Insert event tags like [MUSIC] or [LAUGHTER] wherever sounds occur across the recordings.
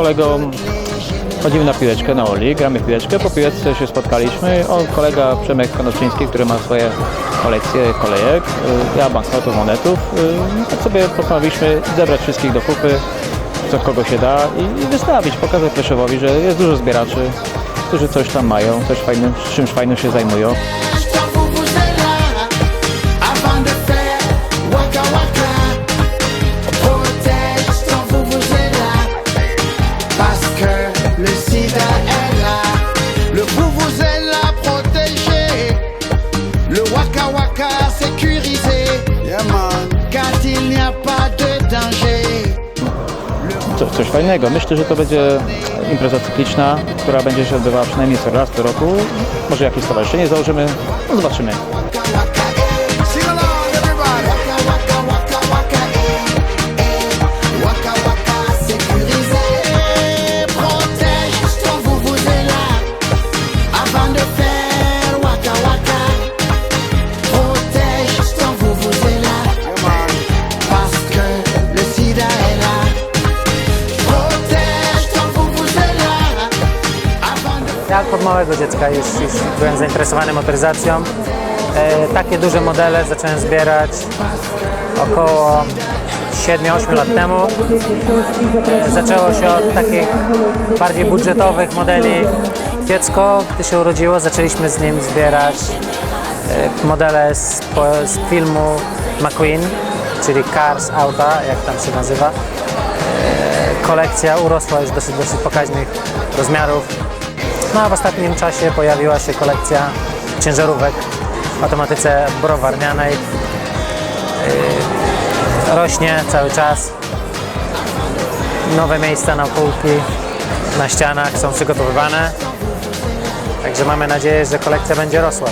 kolegą chodzimy na piłeczkę na Oli, gramy piłeczkę, po piłeczce się spotkaliśmy. On, kolega Przemek Konoczyński, który ma swoje kolekcje kolejek, y, ja banknotów, monetów. Tak sobie postanowiliśmy zebrać wszystkich do kupy, co kogo się da i, i wystawić, pokazać Pleszewowi, że jest dużo zbieraczy, którzy coś tam mają, coś fajnym, czymś fajnym się zajmują. Coś fajnego. Myślę, że to będzie impreza cykliczna, która będzie się odbywała przynajmniej co raz co roku. Może jakieś stowarzyszenie założymy, no zobaczymy. Od małego dziecka już, już byłem zainteresowany motoryzacją. E, takie duże modele zacząłem zbierać około 7-8 lat temu. E, zaczęło się od takich bardziej budżetowych modeli. Dziecko, gdy się urodziło, zaczęliśmy z nim zbierać e, modele z, po- z filmu McQueen, czyli Cars Auta, jak tam się nazywa. E, kolekcja urosła już dosyć, dosyć pokaźnych rozmiarów. No a w ostatnim czasie pojawiła się kolekcja ciężarówek w automatyce browarnianej. Yy, rośnie cały czas. Nowe miejsca na półki, na ścianach są przygotowywane. Także mamy nadzieję, że kolekcja będzie rosła.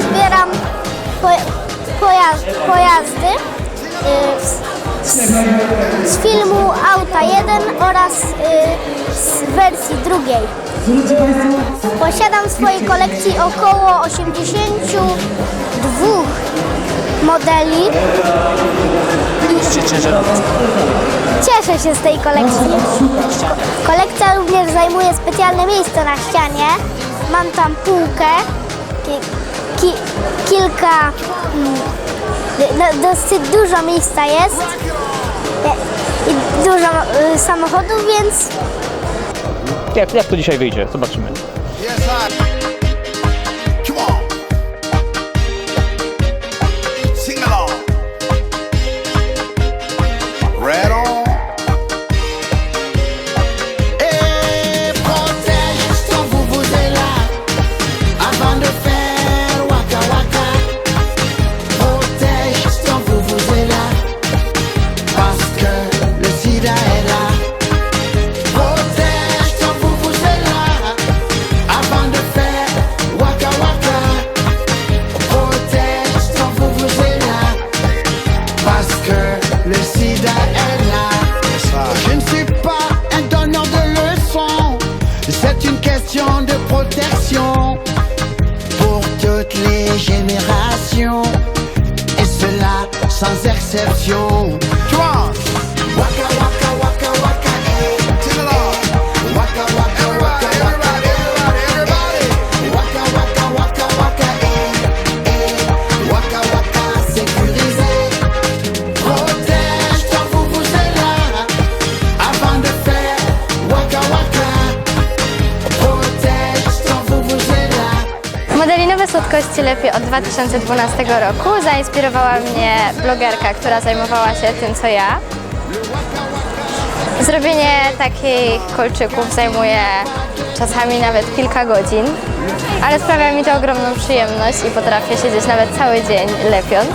zbieram poja- pojazd, pojazdy y, z, z, filmu Auta 1 oraz y, z wersji drugiej. Posiadam w swojej kolekcji około 82 modeli. Cieszę się z tej kolekcji. Kolekcja również zajmuje specjalne miejsce na ścianie. Mam tam półkę, ki, ki, kilka, no, dosyć dużo miejsca jest i dużo y, samochodów, więc Jak, jak to dzisiaj wyjdzie? Zobaczymy. Exception. Słodkości lepiej od 2012 roku. Zainspirowała mnie blogerka, która zajmowała się tym, co ja. Zrobienie takich kolczyków zajmuje czasami nawet kilka godzin, ale sprawia mi to ogromną przyjemność i potrafię siedzieć nawet cały dzień lepiąc.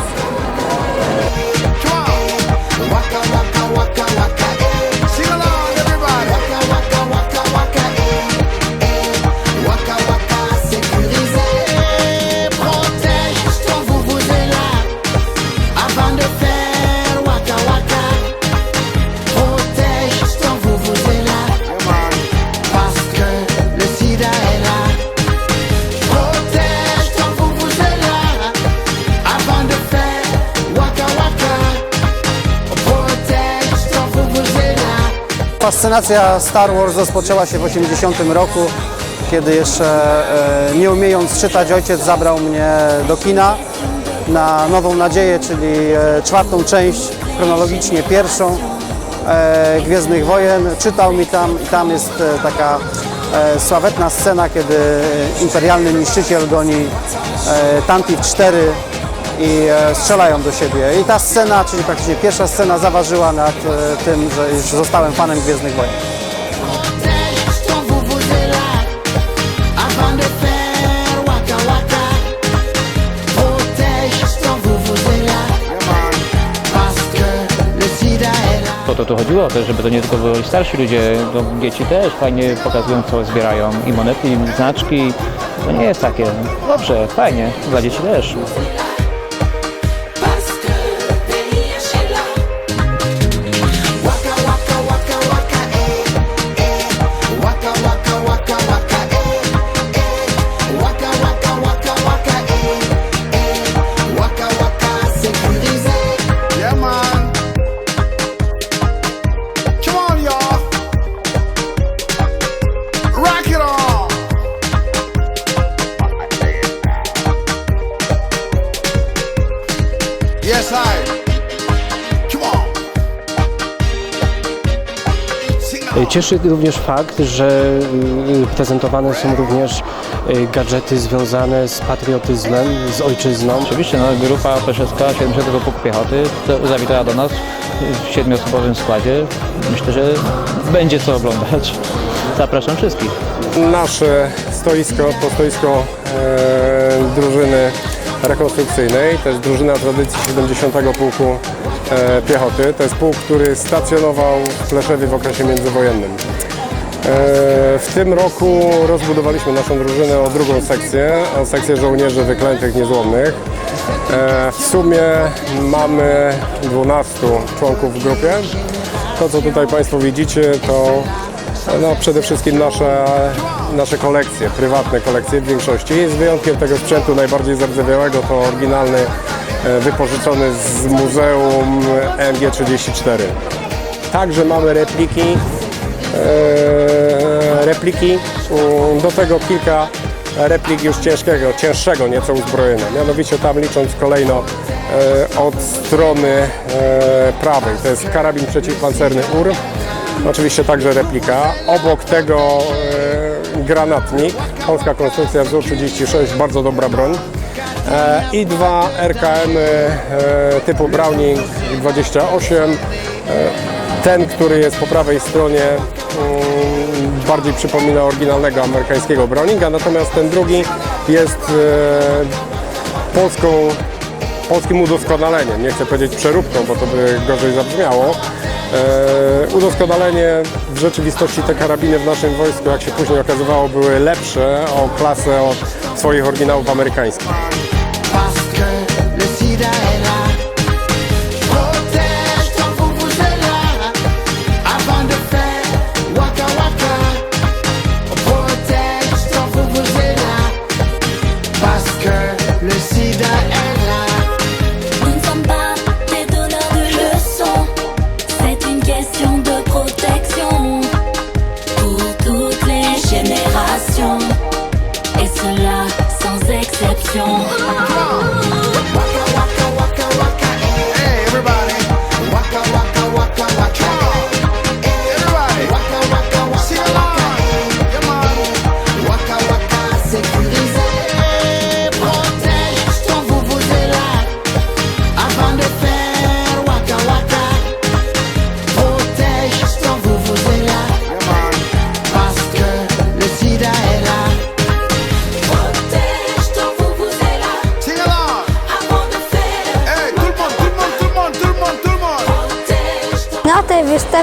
Fascynacja Star Wars rozpoczęła się w 80 roku, kiedy jeszcze e, nie umiejąc czytać ojciec zabrał mnie do kina na Nową Nadzieję, czyli e, czwartą część, chronologicznie pierwszą e, Gwiezdnych Wojen. Czytał mi tam i tam jest taka sławetna scena, kiedy imperialny niszczyciel goni Tantive 4 i e, strzelają do siebie. I ta scena, czyli praktycznie pierwsza scena zaważyła nad e, tym, że już zostałem fanem Gwiezdnych Wojen. Po to tu chodziło, też, żeby to nie tylko byli starsi ludzie, no, dzieci też fajnie pokazują, co zbierają i monety, i znaczki. To nie jest takie. Dobrze, fajnie, dla dzieci też. Cieszy również fakt, że y, prezentowane są również y, gadżety związane z patriotyzmem, z ojczyzną. Oczywiście no, grupa Peszewska 70 Pułku Piechoty zawitała do nas w siedmioosobowym składzie. Myślę, że będzie co oglądać. Zapraszam wszystkich. nasze stoisko, to stoisko e, drużyny rekonstrukcyjnej, jest drużyna tradycji 70 Pułku e, Piechoty. To jest pułk, który stacjonował w Pleszewie w okresie międzywojennym. E, w tym roku rozbudowaliśmy naszą drużynę o drugą sekcję, o sekcję żołnierzy wyklętych niezłomnych. E, w sumie mamy 12 członków w grupie. To, co tutaj Państwo widzicie, to no, przede wszystkim nasze, nasze kolekcje, prywatne kolekcje w większości. Z wyjątkiem tego sprzętu najbardziej zardzewiałego to oryginalny, e, wypożyczony z Muzeum MG34. Także mamy repliki, e, repliki, do tego kilka replik już ciężkiego, cięższego nieco uzbrojenia. Mianowicie tam licząc kolejno e, od strony prawej, to jest karabin przeciwpancerny UR, oczywiście także replika. Obok tego e, granatnik, polska konstrukcja ZU-36, bardzo dobra broń. E, I dwa RKM e, typu Browning 28. E, ten, który jest po prawej stronie, mm, bardziej przypomina oryginalnego amerykańskiego Browninga, natomiast ten drugi jest e, polską, polskim udoskonaleniem. Nie chcę powiedzieć przeróbką, bo to by gorzej zabrzmiało. E, udoskonalenie w rzeczywistości te karabiny w naszym wojsku, jak się później okazywało, były lepsze o klasę od swoich oryginałów amerykańskich. Et cela sans exception.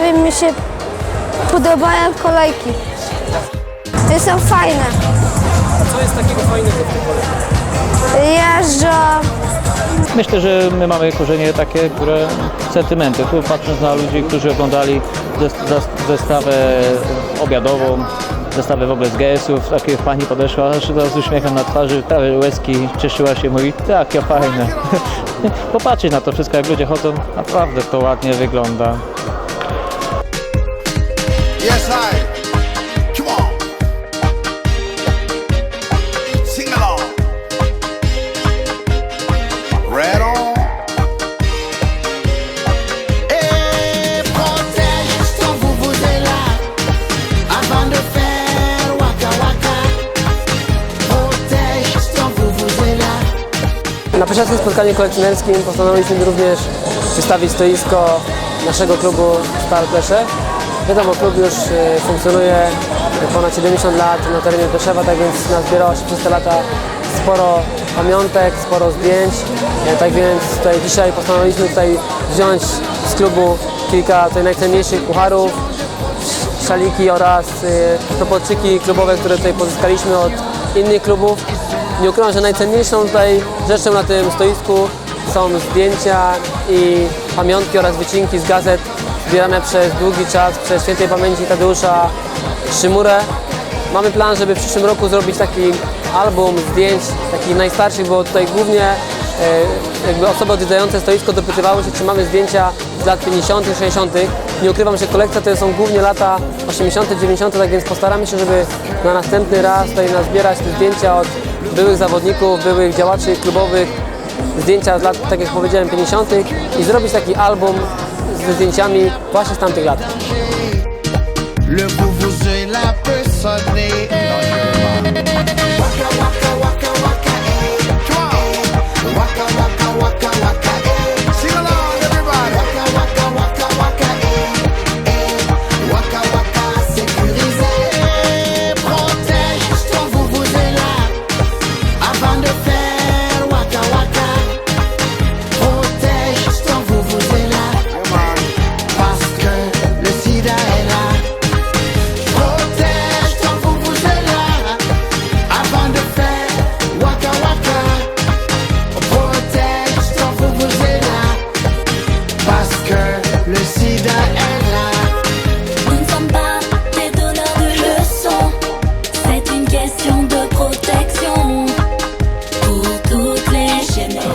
Wystawie mi się podobają kolejki. Te są fajne. Co jest takiego fajnego w tej kolekcji? Jeżdżą. Myślę, że my mamy korzenie takie, które sentymenty. Tu patrząc na ludzi, którzy oglądali zes- zes- zestawę obiadową, zestawę wobec GS-ów, takie pani podeszła, z uśmiechem na twarzy, prawie łezki, cieszyła się, mówi, takie fajne. [LAUGHS] Popatrzeć na to wszystko, jak ludzie chodzą, naprawdę to ładnie wygląda. Yes, I. Come on. Sing along. Waka waka. Na spotkaniu kolekcjonerskim postanowiliśmy również wystawić stoisko naszego klubu Stal Plesze. Wiadomo, klub już e, funkcjonuje ponad 70 lat na terenie Pleszewa, tak więc nazbierało się przez te lata sporo pamiątek, sporo zdjęć. E, Tak więc tutaj dzisiaj postanowiliśmy tutaj wziąć z klubu kilka tutaj najcenniejszych pucharów, szaliki oraz y, proporczyki klubowe, które tutaj pozyskaliśmy od innych klubów. Nie ukrywam, że najcenniejszą tutaj rzeczą na tym stoisku są zdjęcia i pamiątki oraz wycinki z gazet zbierane przez długi czas przez świętej pamięci Tadeusza Szymurę. Mamy plan, żeby w przyszłym roku zrobić taki album zdjęć, takich najstarszych, bo tutaj głównie e, jakby osoby odwiedzające stoisko dopytywały się, czy mamy zdjęcia z lat 50., 60. Nie ukrywam, że kolekcja to są głównie lata 80., 90., tak więc postaramy się, żeby na następny raz tutaj nazbierać te zdjęcia od byłych zawodników, byłych działaczy klubowych, zdjęcia z lat, tak jak powiedziałem, 50. i zrobić taki album ze zdjęciami właśnie z tamtych lat. Le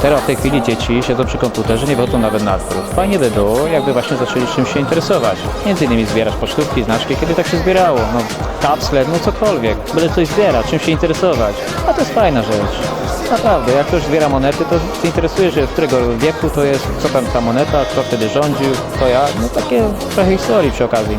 Teraz w tej chwili dzieci siedzą przy komputerze, nie wychodzą nawet na dwór. Fajnie by było, jakby właśnie zaczęli czymś się interesować. Między innymi zbierać pocztówki, znaczki, kiedy tak się zbierało. No, kapsle, no cokolwiek. Byle coś zbierać, czym się interesować. A to jest fajna rzecz. Naprawdę, jak ktoś zbiera monety, to się, w którego wieku to jest, co tam ta moneta, kto wtedy rządził, kto ja. No takie trochę historii przy okazji.